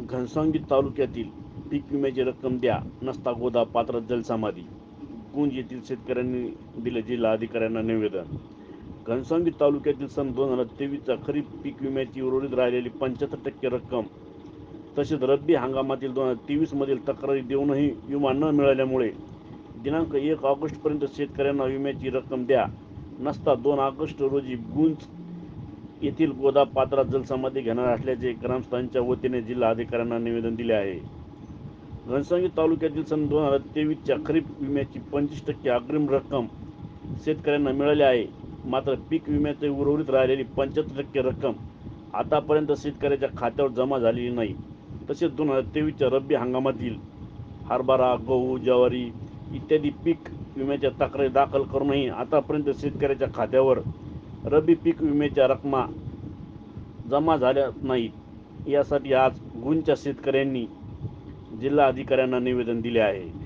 घनसावंगी तालुक्यातील पीक विम्याची रक्कम द्या नसता गोदा पात्र जलसमाधी गुंज येथील शेतकऱ्यांनी दिले जिल्हा अधिकाऱ्यांना निवेदन. घनसावंगी तालुक्यातील सन दोन हजार तेवीसचा खरीप पीक विम्याची उर्वरित राहिलेली पंच्याहत्तर टक्के रक्कम तसेच रब्बी हंगामातील दोन हजार तेवीसमधील तक्रारी देऊनही विमा न मिळाल्यामुळे दिनांक एक ऑगस्टपर्यंत शेतकऱ्यांना विम्याची रक्कम द्या नसता दोन ऑगस्ट रोजी गुंज येथील गोदा पात्रात जलसमाधी घेणार असल्याचे ग्रामस्थांच्या वतीने जिल्हा अधिकाऱ्यांना निवेदन दिले आहे. घनसावंगी तालुक्यातील सन दोन हजार तेवीसच्या खरीप विम्याची पंचवीस टक्के अग्रिम रक्कम शेतकऱ्यांना मिळाली आहे. मात्र पीक विम्याचे उर्वरित राहिलेली पंच्याहत्तर टक्के रक्कम आतापर्यंत शेतकऱ्याच्या खात्यावर जमा झालेली नाही. तसेच दोन हजार तेवीसच्या रब्बी हंगामातील हरभरा गहू ज्वारी इत्यादी पीक विम्याच्या तक्रारी दाखल करूनही आतापर्यंत शेतकऱ्याच्या खात्यावर रब्बी पीक विम्याच्या रकमा जमा झाल्या नाहीत. यासाठी आज गुंजच्या शेतकऱ्यांनी जिल्हा अधिकाऱ्यांना निवेदन दिले आहे.